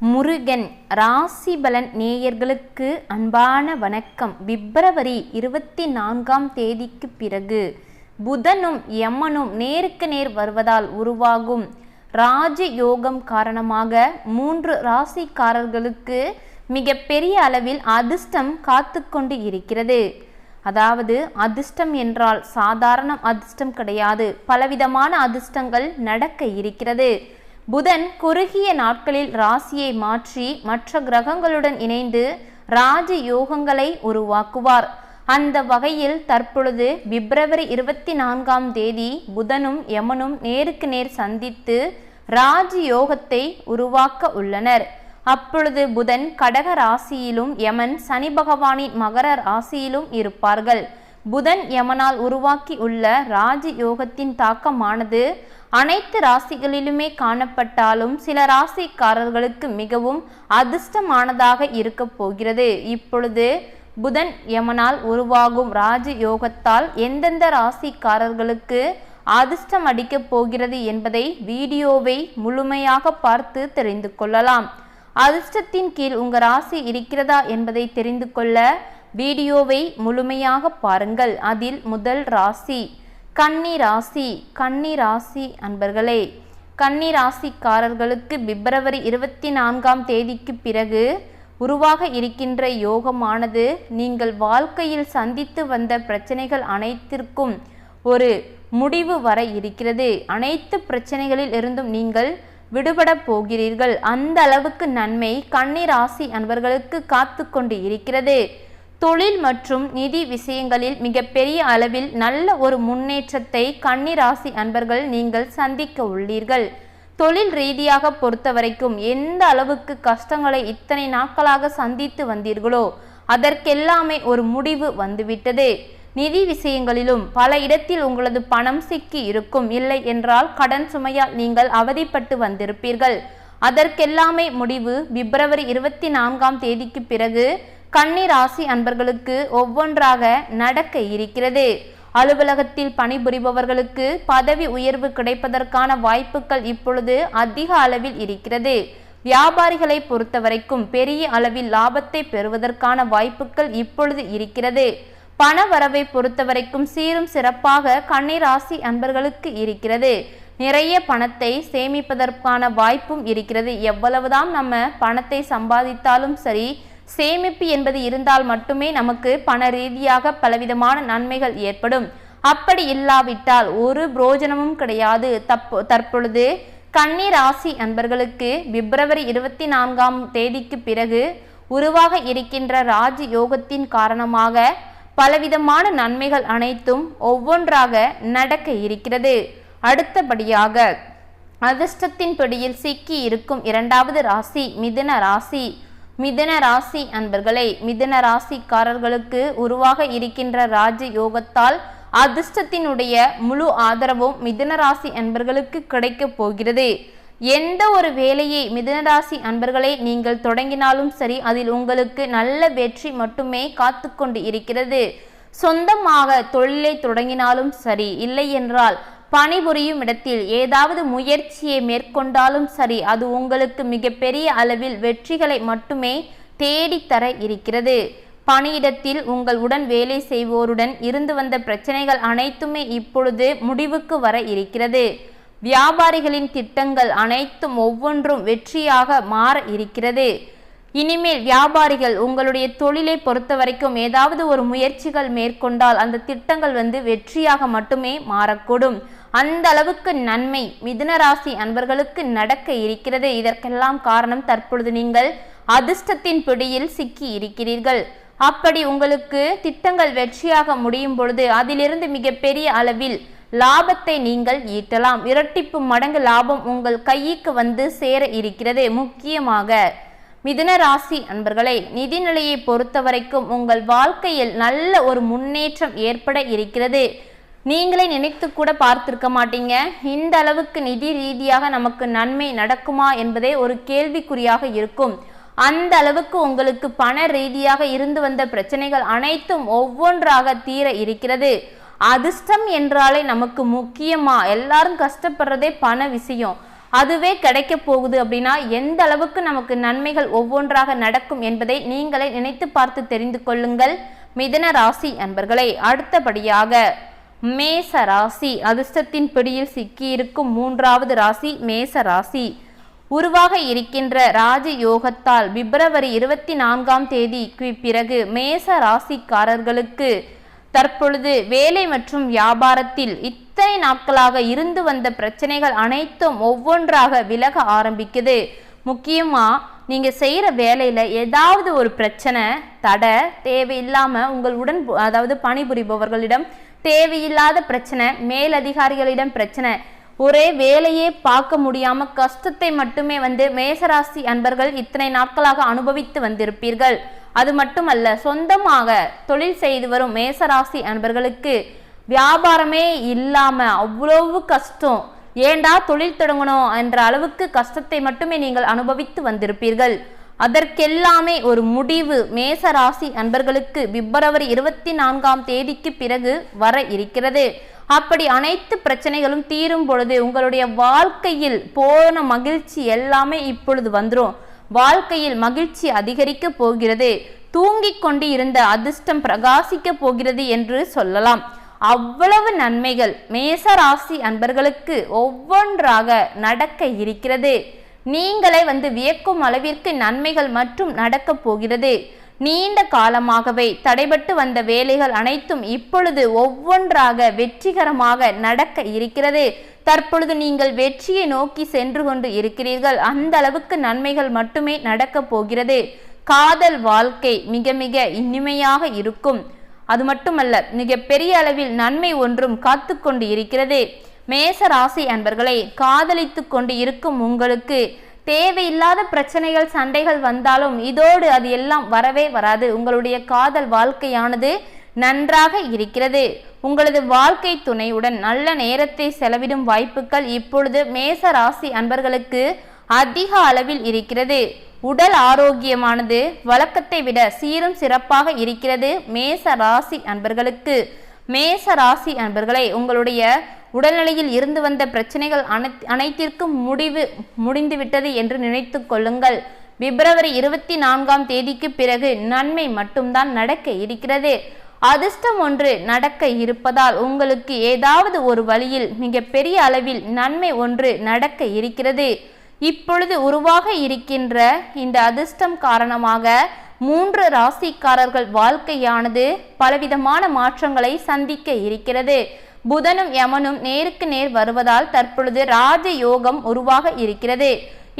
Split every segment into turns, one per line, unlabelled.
முருகன் ராசிபலன் நேயர்களுக்கு அன்பான வணக்கம். பிப்ரவரி இருபத்தி நான்காம் தேதிக்கு பிறகு புதனும் யமனும் நேருக்கு நேர் வருவதால் உருவாகும் ராஜ யோகம் காரணமாக மூன்று ராசிக்காரர்களுக்கு மிகப்பெரிய அளவில் அதிர்ஷ்டம் காத்து கொண்டு இருக்கிறது. அதாவது அதிர்ஷ்டம் என்றால் சாதாரண அதிர்ஷ்டம் கிடையாது. பலவிதமான அதிர்ஷ்டங்கள் நடக்க இருக்கிறது. புதன் குறுகிய நாட்களில் ராசியை மாற்றி மற்ற கிரகங்களுடன் இணைந்து ராஜ யோகங்களை உருவாக்குவார். அந்த வகையில் தற்பொழுது பிப்ரவரி இருபத்தி நான்காம் தேதி புதனும் யமனும் நேருக்கு நேர் சந்தித்து ராஜ யோகத்தை உருவாக்க உள்ளனர். அப்பொழுது புதன் கடக ராசியிலும் யமன் சனி பகவானின் மகர ராசியிலும் இருப்பார்கள். புதன் யமனால் உருவாக்கி உள்ள ராஜ யோகத்தின் தாக்கமானது அனைத்து ராசிகளிலுமே காணப்பட்டாலும் சில ராசிக்காரர்களுக்கு மிகவும் அதிர்ஷ்டமானதாக இருக்க போகிறது. இப்பொழுது புதன் யமனால் உருவாகும் ராஜ யோகத்தால் எந்தெந்த ராசிக்காரர்களுக்கு அதிர்ஷ்டம் அடிக்கப் போகிறது என்பதை வீடியோவை முழுமையாக பார்த்து தெரிந்து கொள்ளலாம். அதிர்ஷ்டத்தின் கீழ் உங்கள் ராசி இருக்கிறதா என்பதை தெரிந்து கொள்ள வீடியோவை முழுமையாக பாருங்கள். அதில் முதல் ராசி கன்னி ராசி கன்னி ராசி அன்பர்களே. கன்னி ராசிக்காரர்களுக்கு பிப்ரவரி இருபத்தி நான்காம் தேதிக்கு பிறகு உருவாக இருக்கின்ற யோகமானது நீங்கள் வாழ்க்கையில் சந்தித்து வந்த பிரச்சனைகள் அனைத்திற்கும் ஒரு முடிவு வர இருக்கிறது. அனைத்து பிரச்சனைகளில் இருந்தும் நீங்கள் விடுபட போகிறீர்கள். அந்த அளவுக்கு நன்மை கன்னி ராசி அன்பர்களுக்கு காத்து கொண்டு இருக்கிறது. தொழில் மற்றும் நிதி விஷயங்களில் மிகப்பெரிய அளவில் நல்ல ஒரு முன்னேற்றத்தை கன்னிராசி அன்பர்கள் நீங்கள் சந்திக்க உள்ளீர்கள். தொழில் ரீதியாக பொறுத்தவரைக்கும் எந்த அளவுக்கு கஷ்டங்களை இத்தனை நாட்களாக சந்தித்து வந்தீர்களோ அதற்கெல்லாமே ஒரு முடிவு வந்துவிட்டது. நிதி விஷயங்களிலும் பல இடத்தில் உங்களது பணம் சிக்கி இருக்கும் இல்லை என்றால் கடன் சுமையால் நீங்கள் அவதிப்பட்டு வந்திருப்பீர்கள். அதற்கெல்லாமே முடிவு பிப்ரவரி இருபத்தி நான்காம் தேதிக்கு பிறகு கன்னி ராசி அன்பர்களுக்கு ஒவ்வொன்றாக நடக்க இருக்கிறது. அலுவலகத்தில் பணிபுரிபவர்களுக்கு பதவி உயர்வு கிடைப்பதற்கான வாய்ப்புகள் இப்பொழுது அதிக அளவில் இருக்கிறது. வியாபாரிகளை பொறுத்தவரைக்கும் பெரிய அளவில் லாபத்தை பெறுவதற்கான வாய்ப்புகள் இப்பொழுது இருக்கிறது. பண வரவை பொறுத்தவரைக்கும் சீரும் சிறப்பாக கன்னிராசி அன்பர்களுக்கு இருக்கிறது. நிறைய பணத்தை சேமிப்பதற்கான வாய்ப்பும் இருக்கிறது. எவ்வளவுதான் நம்ம பணத்தை சம்பாதித்தாலும் சரி சேமிப்பு என்பது இருந்தால் மட்டுமே நமக்கு பண ரீதியாக பலவிதமான நன்மைகள் ஏற்படும். அப்படி இல்லாவிட்டால் ஒரு புரோஜனமும் கிடையாது. தப்போ தற்பொழுது கன்னி ராசி அன்பர்களுக்கு பிப்ரவரி இருபத்தி நான்காம் தேதிக்கு பிறகு உருவாக இருக்கின்ற ராஜ யோகத்தின் காரணமாக பலவிதமான நன்மைகள் அனைத்தும் ஒவ்வொன்றாக நடக்க இருக்கிறது. அடுத்தபடியாக அதிர்ஷ்டத்தின் பிடியில் சிக்கி இருக்கும் இரண்டாவது ராசி மிதுன ராசி. மிதன ராசி அன்பர்களே மிதன ராசிக்காரர்களுக்கு உருவாக இருக்கின்ற ராஜ யோகத்தால் அதிர்ஷ்டத்தினுடைய முழு ஆதரவும் மிதுன ராசி அன்பர்களுக்கு கிடைக்கப் போகிறது. எந்த ஒரு வேலையை மிதுனராசி அன்பர்களை நீங்கள் தொடங்கினாலும் சரி அதில் உங்களுக்கு நல்ல வெற்றி மட்டுமே காத்து கொண்டு இருக்கிறது. சொந்தமாக தொழிலை தொடங்கினாலும் சரி இல்லை என்றால் பணிபுரியும் இடத்தில் ஏதாவது முயற்சியை மேற்கொண்டாலும் சரி அது உங்களுக்கு மிகப்பெரிய அளவில் வெற்றிகளை மட்டுமே தேடித்தர இருக்கிறது. பணியிடத்தில் உங்கள் உடன் வேலை செய்வோருடன் இருந்து வந்த பிரச்சனைகள் அனைத்துமே இப்பொழுது முடிவுக்கு வர இருக்கிறது. வியாபாரிகளின் திட்டங்கள் அனைத்தும் ஒவ்வொன்றும் வெற்றியாக மாற இருக்கிறது. இனிமேல் வியாபாரிகள் உங்களுடைய தொழிலை பொறுத்த வரைக்கும் ஏதாவது ஒரு முயற்சிகள் மேற்கொண்டால் அந்த திட்டங்கள் வந்து வெற்றியாக மட்டுமே மாறக்கூடும். அந்த அளவுக்கு நன்மை மிதுனராசி அன்பர்களுக்கு நடக்க இருக்கிறது. இதற்கெல்லாம் காரணம் தற்பொழுது நீங்கள் அதிர்ஷ்டத்தின் பிடியில் சிக்கி இருக்கிறீர்கள். அப்படி உங்களுக்கு திட்டங்கள் வெற்றியாக முடியும் பொழுது அதிலிருந்து மிகப்பெரிய அளவில் லாபத்தை நீங்கள் ஈட்டலாம். இரட்டிப்பு மடங்கு லாபம் உங்கள் கைக்கு வந்து சேர இருக்கிறது. முக்கியமாக மிதுன ராசி அன்பர்களே நிதிநிலையை பொறுத்தவரைக்கும் உங்கள் வாழ்க்கையில் நல்ல ஒரு முன்னேற்றம் ஏற்பட இருக்கிறது. நீங்களே நினைத்து கூட பார்த்திருக்க மாட்டீங்க. இந்த அளவுக்கு நிதி ரீதியாக நமக்கு நன்மை நடக்குமா என்பதே ஒரு கேள்விக்குறியாக இருக்கும். அந்த அளவுக்கு உங்களுக்கு பண ரீதியாக இருந்து வந்த பிரச்சனைகள் அனைத்தும் ஒவ்வொன்றாக தீர இருக்கிறது. அதிர்ஷ்டம் என்றாலே நமக்கு முக்கியமா? எல்லாரும் கஷ்டப்படுறதே பண விஷயம். அதுவே கிடைக்க போகுது அப்படின்னா எந்த அளவுக்கு நமக்கு நன்மைகள் ஒவ்வொன்றாக நடக்கும் என்பதை நீங்களே நினைத்து பார்த்து தெரிந்து கொள்ளுங்கள். மிதன ராசி அன்பர்களே அடுத்தபடியாக மேச ராசி அதிர்ஷ்டத்தின் பிடியில் சிக்கியிருக்கும் மூன்றாவது ராசி மேச ராசி உருவாக இருக்கின்ற ராஜ யோகத்தால் பிப்ரவரி இருபத்தி நான்காம் தேதிக்கு பிறகு மேச ராசிக்காரர்களுக்கு தற்பொழுது வேலை மற்றும் வியாபாரத்தில் இத்தனை நாட்களாக இருந்து வந்த பிரச்சனைகள் அனைத்தும் ஒவ்வொன்றாக விலக ஆரம்பிக்குது. முக்கியமாக நீங்கள் செய்கிற வேலையில் ஏதாவது ஒரு பிரச்சனை தடை தேவையில்லாமல் உங்கள் உடன் அதாவது பணிபுரிபவர்களிடம் தேவையில்லாத பிரச்சனை மேலதிகாரிகளிடம் பிரச்சனை. ஒரே வேலையே பார்க்க முடியாம கஷ்டத்தை மட்டுமே வந்து மேசராசி அன்பர்கள் இத்தனை நாட்களாக அனுபவித்து வந்திருப்பீர்கள். அது மட்டுமல்ல சொந்தமாக தொழில் செய்து வரும் மேசராசி அன்பர்களுக்கு வியாபாரமே இல்லாம அவ்வளவு கஷ்டம். ஏண்டா தொழில் தொடங்கணும் என்ற அளவுக்கு கஷ்டத்தை மட்டுமே நீங்கள் அனுபவித்து வந்திருப்பீர்கள். அதற்கெல்லாமே ஒரு முடிவு மேச ராசி அன்பர்களுக்கு பிப்ரவரி இருபத்தி நான்காம் தேதிக்கு பிறகு வர இருக்கிறது. அப்படி அனைத்து பிரச்சனைகளும் தீரும் பொழுது உங்களுடைய வாழ்க்கையில் போன மகிழ்ச்சி எல்லாமே இப்பொழுது வந்துடும் வாழ்க்கையில் மகிழ்ச்சி அதிகரிக்க போகிறது. தூங்கிக் கொண்டு இருந்த அதிர்ஷ்டம் பிரகாசிக்க போகிறது என்று சொல்லலாம். அவ்வளவு நன்மைகள் மேசராசி அன்பர்களுக்கு ஒவ்வொன்றாக நடக்க இருக்கிறது. நீங்களே வந்து வியக்கும் அளவிற்கு நன்மைகள் மற்றும் நடக்கப் போகிறது. நீண்ட காலமாகவே தடைபட்டு வந்த வேலைகள் அனைத்தும் இப்பொழுது ஒவ்வொன்றாக வெற்றிகரமாக நடக்க இருக்கிறது. தற்பொழுது நீங்கள் வெற்றியை நோக்கி சென்று கொண்டு இருக்கிறீர்கள். அந்த அளவுக்கு நன்மைகள் மட்டுமே நடக்கப் போகிறது. காதல் வாழ்க்கை மிக மிக இனிமையாக இருக்கும். அது மட்டுமல்ல மிக பெரிய அளவில் நன்மை ஒன்றும் காத்து கொண்டு இருக்கிறது. மேச ராசி அன்பர்களை காதலித்து கொண்டு இருக்கும் உங்களுக்கு தேவையில்லாத பிரச்சனைகள் சண்டைகள் வந்தாலும் இதோடு அது எல்லாம் வரவே வராது. உங்களுடைய காதல் வாழ்க்கையானது நன்றாக இருக்கிறது. உங்களது வாழ்க்கை துணையுடன் நல்ல நேரத்தை செலவிடும் வாய்ப்புகள் இப்பொழுது மேச ராசி அன்பர்களுக்கு அதிக அளவில் இருக்கிறது. உடல் ஆரோக்கியமானது வழக்கத்தை விட சீரும் சிறப்பாக இருக்கிறது மேச ராசி அன்பர்களுக்கு. மேச ராசி அன்பர்களை உங்களுடைய உடல்நிலையில் இருந்து வந்த பிரச்சனைகள் அனைத்திற்கும் முடிவு முடிந்துவிட்டது என்று நினைத்து கொள்ளுங்கள். பிப்ரவரி இருபத்தி நான்காம் தேதிக்கு பிறகு நன்மை மட்டும்தான் நடக்க இருக்கிறது. அதிர்ஷ்டம் ஒன்று நடக்க இருப்பதால் உங்களுக்கு ஏதாவது ஒரு வழியில் மிக பெரிய அளவில் நன்மை ஒன்று நடக்க இருக்கிறது. இப்பொழுது உருவாக இருக்கின்ற இந்த அதிர்ஷ்டம் காரணமாக மூன்று ராசிக்காரர்கள் வாழ்க்கையானது பலவிதமான மாற்றங்களை சந்திக்க இருக்கிறது. புதனும் யமனும் நேருக்கு நேர் வருவதால் தற்பொழுது ராஜ யோகம் உருவாக இருக்கிறது.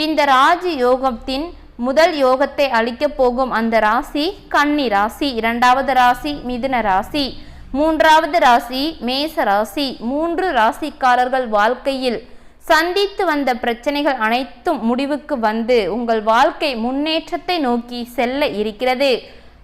இந்த ராஜ யோகத்தின் முதல் யோகத்தை அளிக்கப் போகும் அந்த ராசி கன்னி ராசி இரண்டாவது ராசி மிதுன ராசி மூன்றாவது ராசி மேச ராசி. மூன்று ராசிக்காரர்கள் வாழ்க்கையில் சந்தித்து வந்த பிரச்சனைகள் அனைத்தும் முடிவுக்கு வந்து உங்கள் வாழ்க்கை முன்னேற்றத்தை நோக்கி செல்ல இருக்கிறது.